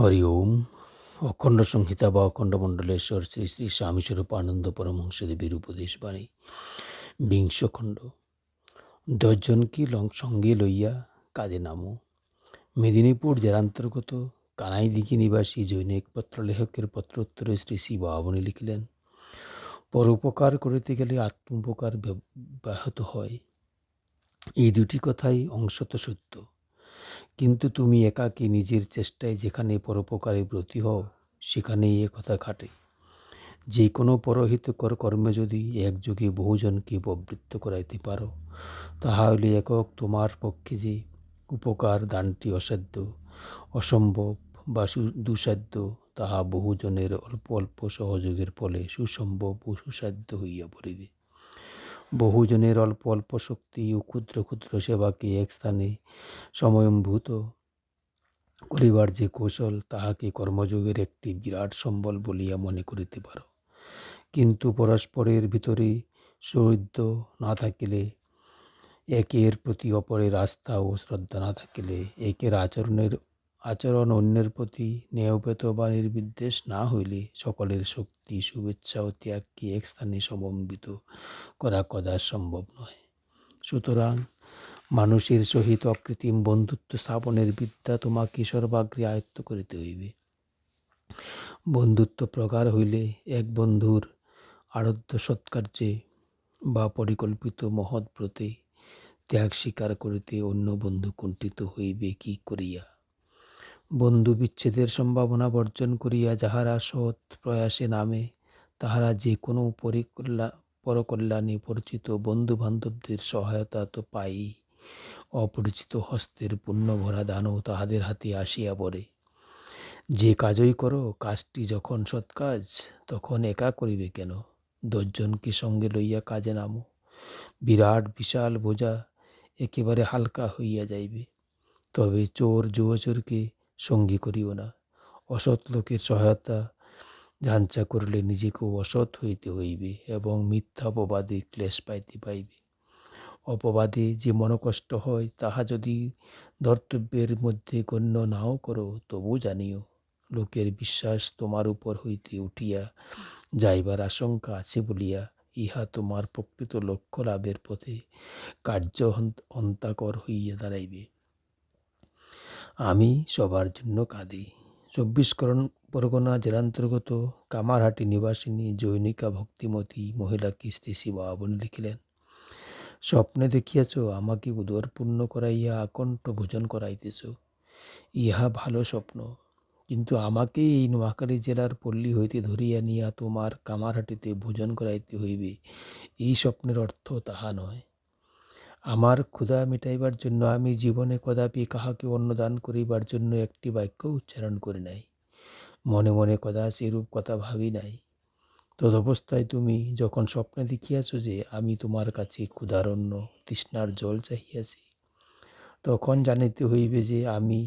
হরি ওম অখণ্ড সংহিতা বা অখণ্ড মণ্ডলেশ্বর শ্রী শ্রী স্বামী স্বরূপ আনন্দ পরমহংসদেবীর উপদেশ বাণী বিংশ খণ্ড দশজনকে লং সঙ্গে লইয়া কাজে নামো মেদিনীপুর জেলান্তর্গত কানাইদিঘি নিবাসী জৈনিক পত্র লেখকের পত্র উত্তরে শ্রী শ্রী বাবনী লিখিলেন পরোপকার করিতে গেলে আত্মোপকার ব্য- ব্যাহত হয়। এই দুটি কথাই অংশত সত্য। কিন্তু তুমি একাকী নিজের চেষ্টায় যেখানে পরোপকারে ব্রতী হও, সেখানেই এ কথা খাটে যে কোনো পরহিতকর কর্মে যদি একযোগে বহুজনকে প্রবৃত্ত করাইতে পারো তাহা একক তোমার পক্ষে যে উপকার দানটি অসাধ্য, অসম্ভব বা দুসাধ্য, তাহা বহুজনের অল্প অল্প সহযোগের ফলে সুসম্ভব ও সুসাধ্য হইয়া পড়িবে। বহুজনের অল্প অল্প শক্তি ও ক্ষুদ্র ক্ষুদ্র সেবাকে এক স্থানে সময়ম্ভূত করিবার যে কৌশল, তাহাকে কর্মযোগের একটি বিরাট সম্বল বলিয়া মনে করিতে পারো। কিন্তু পরস্পরের ভিতরে সৌহৃদ্য না থাকিলে, একের প্রতি অপরের আস্থা ও শ্রদ্ধা না থাকিলে, একের আচরণের আচরণ অন্যের প্রতি ন্যায়পেত বা নির্বিদ্বেষ না হইলে সকলের শক্তি, শুভেচ্ছা ও ত্যাগকে এক স্থানে সমন্বিত করা কদা সম্ভব নয়। সুতরাং মানুষের সহিত অকৃত্রিম বন্ধুত্ব স্থাপনের বিদ্যা তোমাকে সর্বাগ্রে আয়ত্ত করিতে হইবে। বন্ধুত্ব প্রকার হইলে এক বন্ধুর আরাধ্য সৎকার্যে বা পরিকল্পিত মহৎ ব্রতে ত্যাগ স্বীকার করিতে অন্য বন্ধু কুণ্ঠিত হইবে কি করিয়া? বন্ধু বিচ্ছেদের সম্ভাবনা বর্জন করিয়া যাহারা সৎ প্রয়াসে নামে, তাহারা যে কোনো পরিকল্যা পরকল্যাণে পরিচিত বন্ধু বান্ধবদের সহায়তা তো পাই। অপরিচিত হস্তের পুণ্য ভরা দানও তাহাদের হাতে আসিয়া পড়ে। যে কাজই করো, কাজটি যখন সৎ কাজ, তখন একা করিবে কেন? দশজনকে সঙ্গে লইয়া কাজে নামো। বিরাট বিশাল বোঝা একেবারে হালকা হইয়া যাইবে। তবে চোর যুবচোরকে সঙ্গী করিও না। অসৎ লোকের সহায়তা যাঞ্চা করিলে নিজেকেও অসৎ হইতে হইবে এবং মিথ্যা অপবাদে ক্লেশ পাইতে পাইবে। অপবাদে যে মনকষ্ট হয়, তাহা যদি ধর্তব্যের মধ্যে গণ্য নাও করো, তবু জানিও, লোকের বিশ্বাস তোমার উপর হইতে উঠিয়া যাইবার আশঙ্কা আছে বলিয়া ইহা তোমার প্রকৃত লক্ষ্য লাভের পথে কার্য হন্ত- হন্তাকর হইয়া দাঁড়াইবে। আমি সবার জন্য কাঁদি। চব্বিশ করণ পরগনা জেলান্তর্গত কামারহাটি নিবাসিনী জৈনিকা ভক্তিমতী মহিলাকে শ্রী শ্রী বাবন লিখিলেন, স্বপ্নে দেখিয়াছ আমাকে উদর পূর্ণ করাইয়া আকণ্ঠ ভোজন করাইতেছ। ইহা ভালো স্বপ্ন, কিন্তু আমাকে এই নোয়াখালী জেলার পল্লী হইতে ধরিয়া নিয়া তোমার কামারহাটিতে ভোজন করাইতে হইবে। এই স্বপ্নের অর্থ তাহা নয়। আমার ক্ষুধা মিটাইবার জন্য আমি জীবনে কদাপি কাহাকে অন্নদান করিবার জন্য একটি বাক্য উচ্চারণ করি নাই। মনে মনে কদা সেরূপ কথা ভাবি নাই। তদবস্থায় তুমি যখন স্বপ্নে দেখিয়াছ যে আমি তোমার কাছে ক্ষুধারণ্য তৃষ্ণার জল চাহিয়াছি, তখন জানিতে হইবে যে আমি,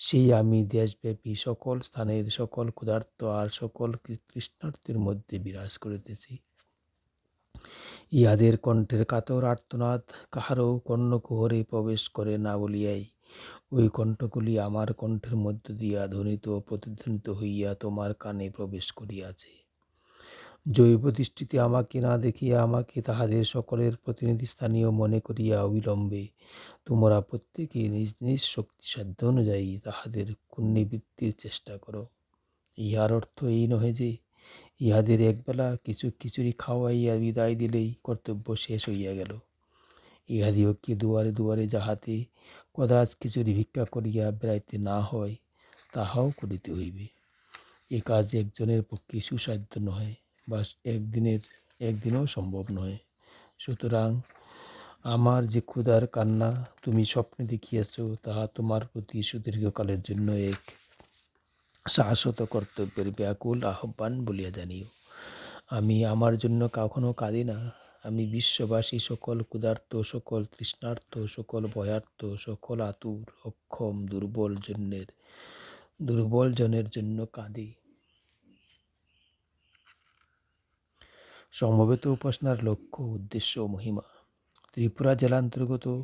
সেই আমি দেশব্যাপী সকল স্থানের সকল ক্ষুধার্ত আর সকল তৃষ্ণার্তের মধ্যে বিরাজ করিতেছি। ইহাদের কণ্ঠের কাতর আর্তনাদ কাহারও কর্ণকুহরে প্রবেশ করে না বলিয়াই, ওই কণ্ঠগুলি আমার কণ্ঠের মধ্য দিয়া ধ্বনিত প্রতিধ্বনিত হইয়া তোমার কানে প্রবেশ করিয়াছে। জৈব দৃষ্টিতে আমাকে না দেখিয়া আমাকে তাহাদের সকলের প্রতিনিধি স্থানীয় মনে করিয়া অবিলম্বে, তোমরা প্রত্যেকে নিজ নিজ শক্তি সাধ্য অনুযায়ী তাহাদের পুণ্যবৃত্তির চেষ্টা করো। ইহার অর্থ এই নহে যে ইহাদের একবেলা কিছু খিচুড়ি খাওয়াইয়া বিদায় দিলেই কর্তব্য শেষ হইয়া গেল। ইহাদিওকে দুয়ারে দুয়ারে যাহাতে কদাচ খিচুড়ি ভিক্ষা করিয়া বেড়াইতে না হয়, তাহাও করিতে হইবে। এ কাজ একজনের পক্ষে সুসাধ্য নহে বা একদিনের, একদিনও সম্ভব নয় সুতরাং আমার যে ক্ষুধার কান্না তুমি স্বপ্নে দেখিয়াছ, তাহা তোমার প্রতি সুদীর্ঘকালের জন্য এক শাশ্বত কর্তব্যের ব্যাকুল আহ্বান বলিয়া জানিও। আমি আমার জন্য কখনো কাঁদি না। আমি বিশ্ববাসী, সকল ক্ষুধার্ত, সকল তৃষ্ণার্ত, সকল ভয়ার্ত, সকল আতুর, অক্ষম, দুর্বল জনের দুর্বল জনের জন্য কাঁদি। সমবেত উপাসনার লক্ষ্য, উদ্দেশ্য মহিমা। ত্রিপুরা জেলান্তর্গত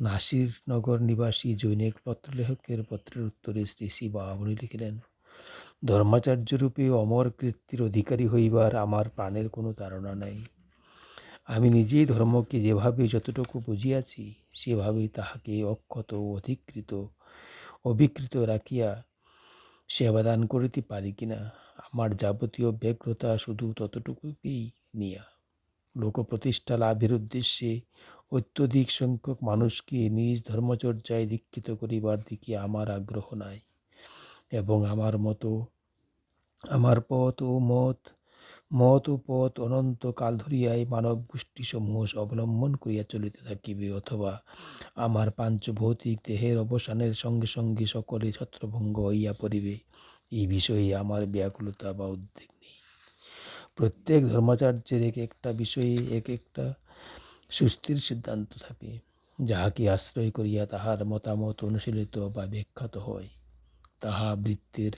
নাসিরনগর নিবাসী জৈনিক পত্রলেখকের পত্রের উত্তরে শ্রী শ্রী বামুনি লিখিলেন ধর্মাচার্যরূপে অমর কীর্তির অধিকারী হইবার আমার প্রাণের কোনো ধারণা নাই। আমি নিজেই ধর্মকে যেভাবে যতটুকু বুঝিয়াছি সেভাবেই তাহাকে অক্ষত অধিকৃত, অবিকৃত রাখিয়া সেবাদান করিতে পারি কিনা, আমার যাবতীয় ব্যগ্রতা শুধু ততটুকুকেই নিয়া। লোকপ্রতিষ্ঠা লাভের উদ্দেশ্যে অত্যধিক সংখ্যক মানুষকে নিজ ধর্মচর্যায় দীক্ষিত করিবার দিকে আমার আগ্রহ নাই এবং আমার মতো, আমার পথ ও মত মত ও পথ অনন্ত কাল ধরিয়াই মানব গোষ্ঠী সমূহ অবলম্বন করিয়া চলিতে থাকিবে অথবা আমার পাঞ্চভৌতিক দেহের অবসানের সঙ্গে সঙ্গে সকলে ছত্রভঙ্গ হইয়া পড়িবে। এই বিষয়ে আমার ব্যাকুলতা বা উদ্বেগ নেই। প্রত্যেক ধর্মাচার্যের এক একটা বিষয়ে এক একটা সুস্থির সিদ্ধান্ত থাকে, যাহাকে আশ্রয় করিয়া তাহার মতামত অনুশীলিত বা ব্যাখ্যাত হয়। তাহা বৃত্তের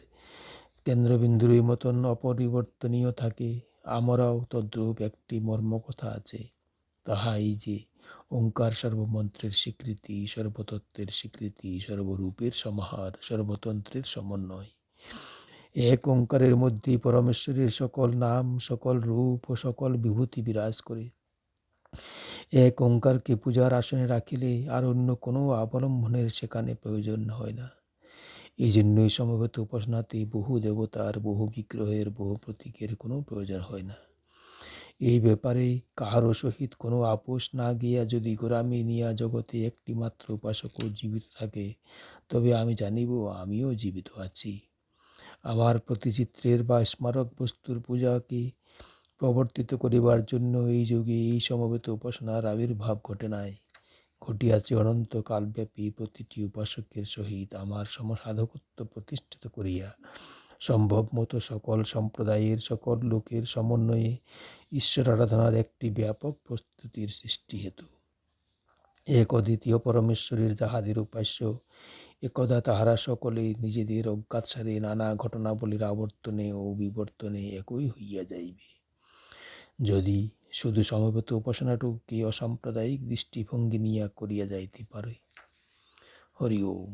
কেন্দ্রবিন্দুর মতন অপরিবর্তনীয় থাকে। আমরাও তদ্রূপ একটি মর্মকথা আছে। তাহা এই যে ওঙ্কার সর্বমন্ত্রের স্বীকৃতি, সর্বতত্ত্বের স্বীকৃতি, সর্বরূপের সমাহার, সর্বতন্ত্রের সমন্বয়। এক ওঙ্কারের মধ্যে পরমেশ্বরের সকল নাম, সকল রূপ ও সকল বিভূতি বিরাজ করে। এক ওঙ্কারকে পূজার আসনে রাখিলে আর অন্য কোনো অবলম্বনের সেখানে প্রয়োজন হয় না। এই জন্যই সমবেত উপাসনাতে বহু দেবতার বহু বিগ্রহের বহু প্রতীকের কোনো প্রয়োজন হয় না। এই ব্যাপারে কাহারও সহিত কোনো আপোষ না গিয়া যদি গোরামি নিয়া জগতে একটি মাত্র উপাসকও জীবিত থাকে, তবে আমি জানিব আমিও জীবিত আছি। আমার প্রতিচিত্রের বা স্মারক বস্তুর পূজাকে প্রবর্তিত করিবার জন্য এই যুগে এই সমবেত উপাসনার আবির্ভাব ঘটে নাই। ঘটিয়াছে অনন্তকালব্যাপী প্রতিটি উপাসকের সহিত আমার সমসাধকত্ব প্রতিষ্ঠিত করিয়া। সম্ভব মতো সকল সম্প্রদায়ের, সকল লোকের সমন্বয়ে ঈশ্বর আরাধনার একটি ব্যাপক প্রস্তুতির সৃষ্টি হেতু। এক অদ্বিতীয় পরমেশ্বরের যাহাদের উপাস্য, একদা তাহারা সকলে নিজেদের অজ্ঞাতসারে নানা ঘটনাবলীর আবর্তনে ও বিবর্তনে একই হইয়া যাইবে। যদি শুধু সমবেত উপাসনাটুকুকে অসাম্প্রদায়িক দৃষ্টিভঙ্গি নিয়া করিয়া যাইতে পারে। হরি ওম।